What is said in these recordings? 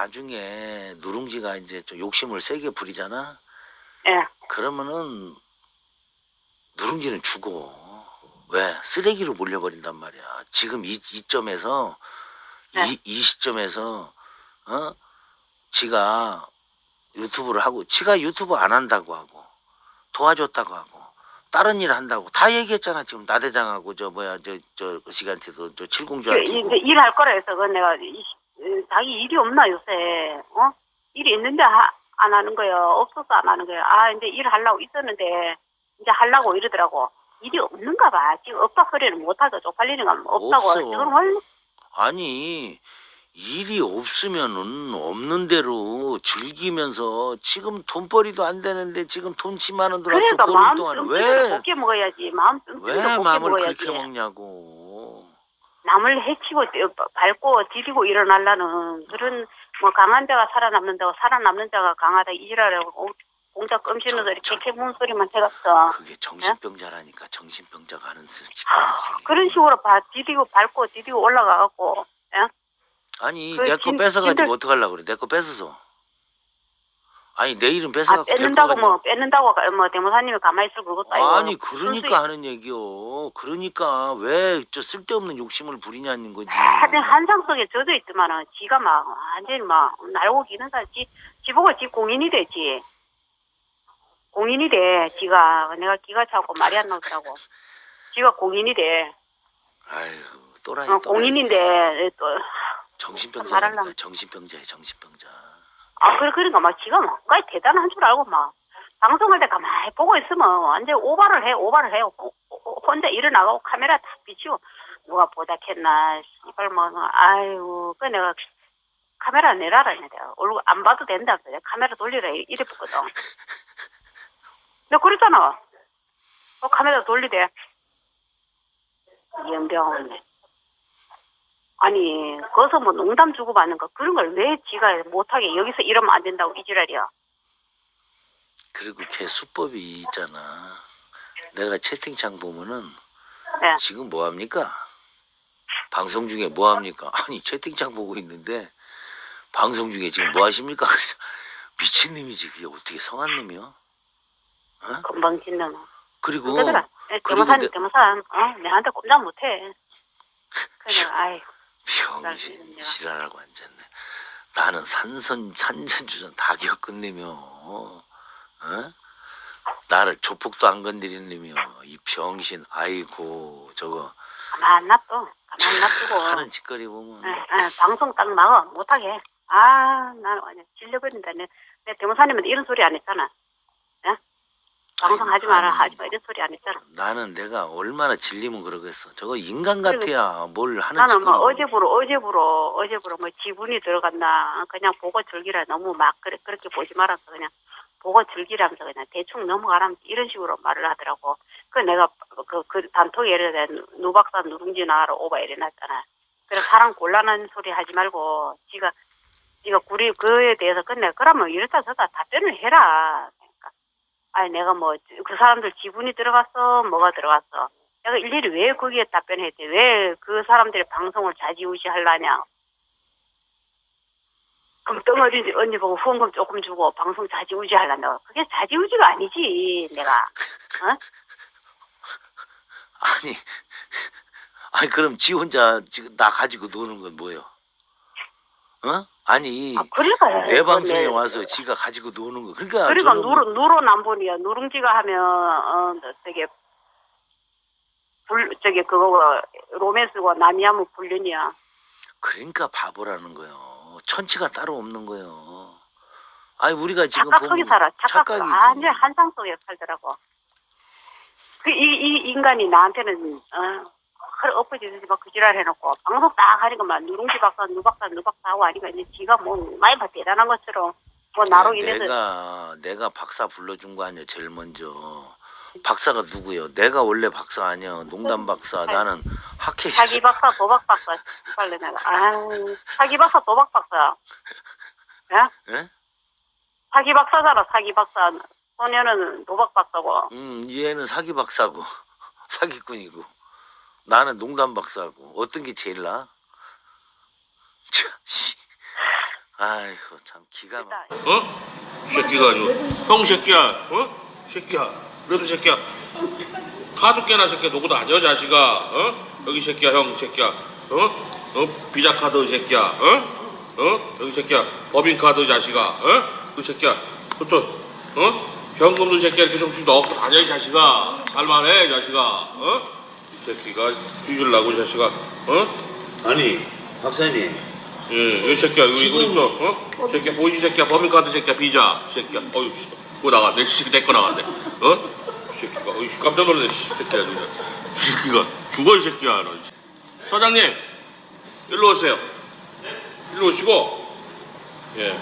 나중에 누룽지가 이제 좀 욕심을 세게 부리잖아. 예. 그러면은 누룽지는 죽어. 왜? 쓰레기로 몰려버린단 말이야. 지금 이, 이 점에서 네. 이, 이 시점에서 어? 지가 유튜브를 하고 지가 유튜브 안 한다고 하고 도와줬다고 하고 다른 일 한다고 다 얘기했잖아 지금 나대장하고 저 뭐야 저저 시간대도 저 그, 칠공주한테 일할 거라 해서 그 내가 자기 일이 없나 요새. 어? 일이 있는데 하, 안 하는 거예요. 없어서 안 하는 거예요. 아 이제 일 하려고 있었는데 이제 하려고 이러더라고. 일이 없는가 봐. 지금 없다 소리는 못하죠. 쪽팔리는 건 없다고 없어. 지금 원래 아니 일이 없으면은 없는 대로 즐기면서 지금 돈벌이도 안 되는데 지금 돈 10만 원 들어왔어 그러니까 마음 동안 왜 곱게 먹어야지. 마음 왜 마음을 먹어야지. 그렇게 먹냐고 남을 해치고 떼- 밟고 디디고 일어나려는 그런 뭐 강한 자가 살아남는다고 살아남는 자가 강하다 이지라라고 공- 공자 소리 저- 개개문 소리만 해갔어 그게 정신병자라니까 정신병자가 하는 스- 짓거리지 그런 식으로 봐 디디고 밟고 디디고 올라가갖고 예? 아니 그내거 진- 뺏어가지고 어떡하려고 그래? 내 거 뺏어서 아니 내 이름 아 뺏어갖고 데리고 뺏는다고 뭐 뺏는다고 가- 뭐 대모사님이 가만히 있을 그것도 아니고 아니 그러니까 하는 얘기요. 그러니까 왜 저 쓸데없는 욕심을 부리냐는 거지. 하여튼 한상 속에 젖어 있지만은 지가 막 완전히 막 날고 기는 사람 지, 지 보고 지 공인이 되지. 공인이 돼 지가. 내가 기가 차고 말이 안 나왔다고. 지가 공인이 돼. 아유 또라이 어, 또라이. 공인인데 또 말하려면. 정신병자야 정신병자 아, 그래, 그러니까 막 지가 막, 까지 대단한 줄 알고 막, 방송할 때 가만히 보고 있으면 완전 오바를 해, 오바를 해. 호- 호- 혼자 일어나고 카메라 다 비치고, 누가 보다 켰나, 씨발 뭐, 아유, 그 내가 카메라 내라라, 내가. 얼굴 안 봐도 된다. 그래. 카메라 돌리라, 이- 이랬거든. 내가 그랬잖아. 어, 카메라 돌리대. 연병. 아니, 거기서 뭐 농담 주고받는 거, 그런 걸 왜 지가 못하게 여기서 이러면 안 된다고 이 지랄이야. 그리고 걔 수법이 있잖아 내가 채팅창 보면은 네. 지금 뭐 합니까 방송 중에 뭐 합니까 아니 채팅창 보고 있는데 방송 중에 지금 뭐 하십니까 미친놈이지 그게 어떻게 성한 놈이야 금방 짓는. 그리고 그러더라. 그리고 대모산, 내- 대모산, 어, 내한테 꼼짝 못해. 그냥, 아이, 병신 지랄하고 앉았네. 나는 산선 산전주전 다 겪은 놈이요. 어? 나를 조폭도 안 건드리는 놈이요. 이 병신 아이고 저거 가만 놔둬. 가만 놔두고. 하는 짓거리 보면 예, 예, 방송 딱 막아. 못하게. 아, 나는 완전 질려버린다. 내, 내 대모사님한테 이런 소리 안 했잖아. 예? 방송 아이고, 하지 마라. 하지 마. 이런 소리 안 했잖아. 나는 내가 얼마나 질리면 그러겠어. 저거 인간 같아야 뭘 하는 나는 뭐. 어제부로 어제부로 어제부로 뭐 지분이 들어간다 그냥 보고 즐기라 너무 막 그래, 그렇게 보지 말아서 그냥 보고 즐기라면서 그냥 대충 넘어가라면서 이런 식으로 말을 하더라고 그 내가 그, 그 단톡에 예를 들어 누박사 누룽지 나라 오바 이래 놨잖아 그래 사람 곤란한 소리 하지 말고 지가 지가 구리 그에 대해서 근데 그러면 이렇다 저렇다 답변을 해라 아니 내가 뭐 그 사람들 지분이 들어갔어 뭐가 들어갔어 내가 일일이 왜 거기에 답변했지? 왜그 사람들의 방송을 좌지우지 하려냐? 그럼 덩어리 언니 보고 후원금 조금 주고 방송 좌지우지 하려냐? 그게 좌지우지가 아니지, 내가. 어? 아니 아니 그럼 지 혼자 지금 나 가지고 노는 건 뭐예요? 어? 아니 아, 그러니까. 내 방송에 네. 와서 지가 가지고 노는 거. 그러니까 그러니까 저는 누로, 남본이야. 누룽지가 하면, 어, 되게, 불, 저기, 그거, 로맨스고 남이 하면 불륜이야. 그러니까 바보라는 거예요. 천치가 따로 없는 거예요. 아니 우리가 지금 착각 속에 보면 살아. 착각 속. 착각이지. 완전 한상 속에 살더라고. 그, 이, 이 인간이 나한테는, 어, 그래, 엎어지듯이 막 그 지랄 해놓고, 방송 딱 하니까 막 누룽지 박사, 누박사, 누박사 하고 하니까 이제 지가 뭐, 많이 봐 대단한 것처럼, 뭐, 나로 인해서, 네, 내가 내가 박사 불러준 거 아니야 제일 먼저. 박사가 누구요? 내가 원래 박사 아니야. 농담 박사. 나는 학회 사기 박사, 도박 박사, 빨리 내가, 아 사기 박사, 도박 박사. 야? 예? 사기 박사잖아, 사기 박사. 소녀는 도박 박사고. 음, 얘는 사기 박사고 사기꾼이고 나는 농담 박사고 어떤 게 제일 나? 참, 씨. 아이고 참 기가 막. 어? 새끼가 아니고 형 새끼야 어? 새끼야 그래도 새끼야 카드 깨나 새끼야 누구도 아니야 자식아 어? 여기 새끼야 형 새끼야 어? 어? 비자 카드 새끼야 어? 어? 여기 새끼야 법인 카드 자식아 어? 그 새끼야 그것도 어? 현금도 새끼야 이렇게 좀씩 넣고 다녀 이 자식아 살만해 자식아 어? 이 새끼가 뒤질라고 이 자식아 어? 아니 박사님 예, 이 새끼야, 이거 이거 지금- 또, 어? 이 새끼야, 보이지 새끼야, 범인카드 새끼야, 비자, 이 새끼야, 어휴, 씨, 그거 나갔네, 이 새끼 내거 나갔네, 어? 이 새끼가, 어휴, 깜짝 놀랐네, 이 새끼야, 진짜. 이 새끼가, 죽어, 이 새끼야, 너. 서장님, 일로 오세요. 일로 오시고, 예.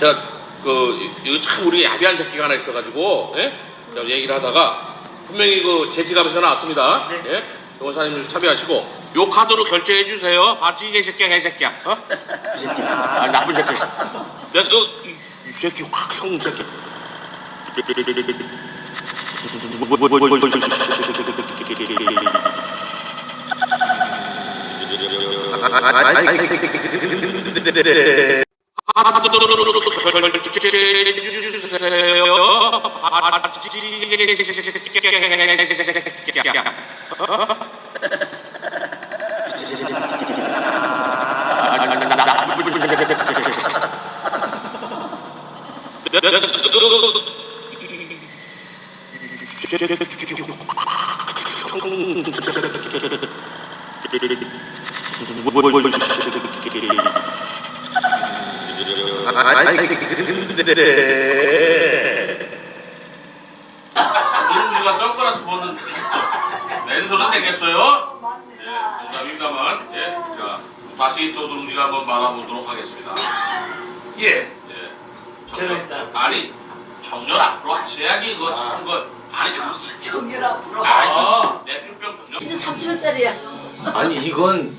제가, 그, 이- 이거 참 우리 야비한 새끼가 하나 있어가지고, 예? 제가 얘기를 하다가, 분명히 그 제지갑에서 나왔습니다. 예? 용사님 참여하시고, 요 카드로 결제해 주세요. 봤지, 이 새끼야, 이 새끼야. 어? 이 새끼야. 아, 나쁜 새끼. 내가, 어, 이, 이 새끼, 확, 형 새끼. What? 누가 선글라스 벗는 맨손은 되겠어요? 예, 농담 입니다만, 예, 자 다시 또 누룽지가 한번 말아보도록 하겠습니다. 예, 예. 정렬, 아니 정렬 앞으로 하셔야지 그거 참 거. 아니 그 정렬 앞으로. 아니 그 맥주병 정렬. 진짜 3천원짜리야. 아니 이건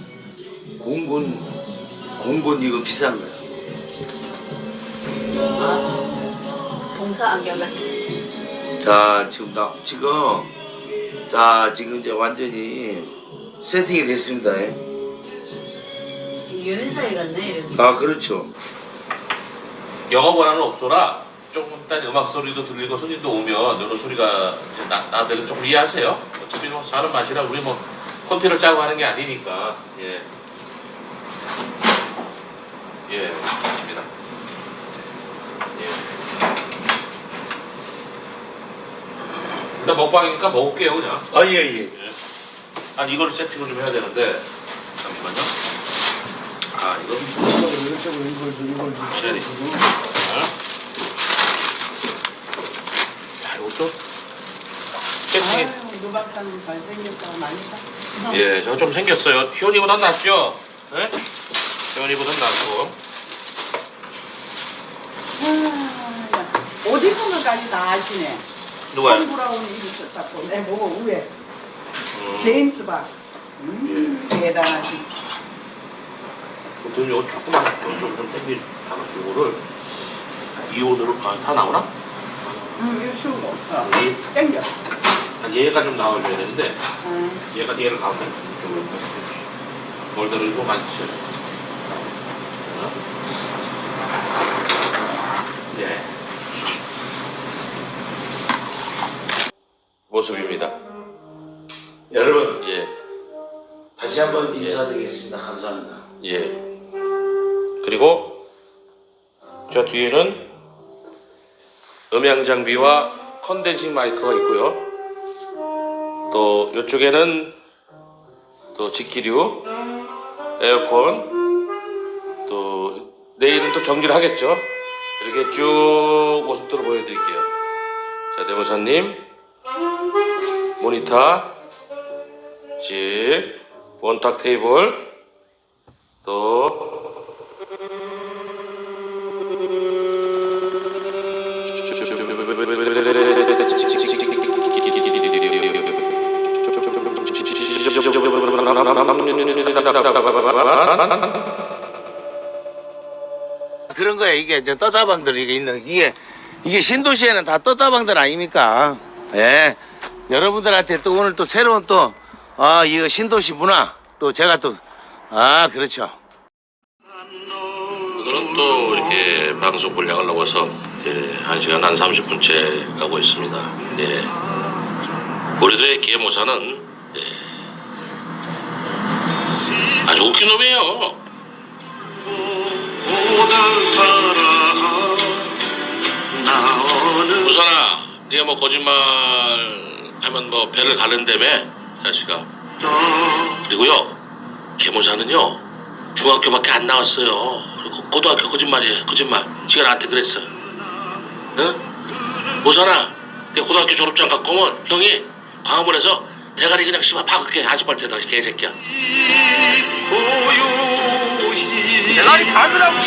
공군 공군 이거 비싼 거야. 봉사 안경 같은. 자 지금 나 지금 자 지금 이제 완전히 세팅이 됐습니다. 예. 사이 같네 이런. 아 그렇죠. 영어 권한은 없어라. 조금 일단 음악 소리도 들리고 손님도 오면 이런 소리가 이제 나, 나들은 조금 이해하세요. 어차피 뭐 사람 맛이라 우리 뭐 콘티를 짜고 하는 게 아니니까 예. 예. 일단 먹방이니까 먹을게요 그냥. 아 예 예. 예. 아니 이걸 세팅을 좀 해야 되는데 잠시만요. 아 이거 그래. 어? 야 이것도 세팅이 아유, 노 박사님 잘생겼다고 난리다. 예, 저 좀 생겼어요. 희원이보단 낫죠? 예? 희원이보단 낫고. 아, 야, 옷 입은 것까지 다 아시네. 누가요? 톰 브라운 입으셨다고. 내 보고 위에. 음, 제임스 박. 음, 대단하지. 보통 요 조그만 요 조금 땡기 요거를 이 온으로 아, 다 나오나? 음, 이거 쉬우고. 어. 이- 땡겨. 아, 얘가 좀 나와줘야 되는데 음. 얘가 얘를 가운데 이쪽으로 뭘 들고 많이 치죠. 예. 모습입니다. 여러분 예. 다시 한번 인사드리겠습니다. 감사합니다. 예. 그리고 저 뒤에는 음향 장비와 컨덴싱 마이크가 있고요. 또 이쪽에는 또 직기류, 에어컨, 또 내일은 또 정지를 하겠죠. 이렇게 쭉 모습들을 보여드릴게요. 자, 대모사님, 모니터, 집, 원탁 테이블, 또 그런 거야 이게 저 떠자방들 이게 있는 이게 이게 신도시에는 다 떠자방들 아닙니까? 예. 여러분들한테 또 오늘 또 새로운 또 아 이거 신도시 문화 또 제가 또 아 그렇죠. 너 오늘은 또 이렇게 방송 분량을 넘어서 예, 1시간 한 30분째 가고 있습니다. 예. 우리들의 계모사는 예, 아주 웃긴 놈이에요. 우선아, 네가 뭐 거짓말 하면 뭐 배를 가른다며, 자식아. 그리고요, 계모사는요, 중학교밖에 안 나왔어요. 그리고 고등학교 거짓말이에요, 거짓말. 지가 나한테 그랬어. 응? 우선아, 내 고등학교 졸업장 갖고 오면 형이 광화문에서 대가리 그냥 씹어 박을게. 아주발테다 개새끼야. 대가리 받으라고.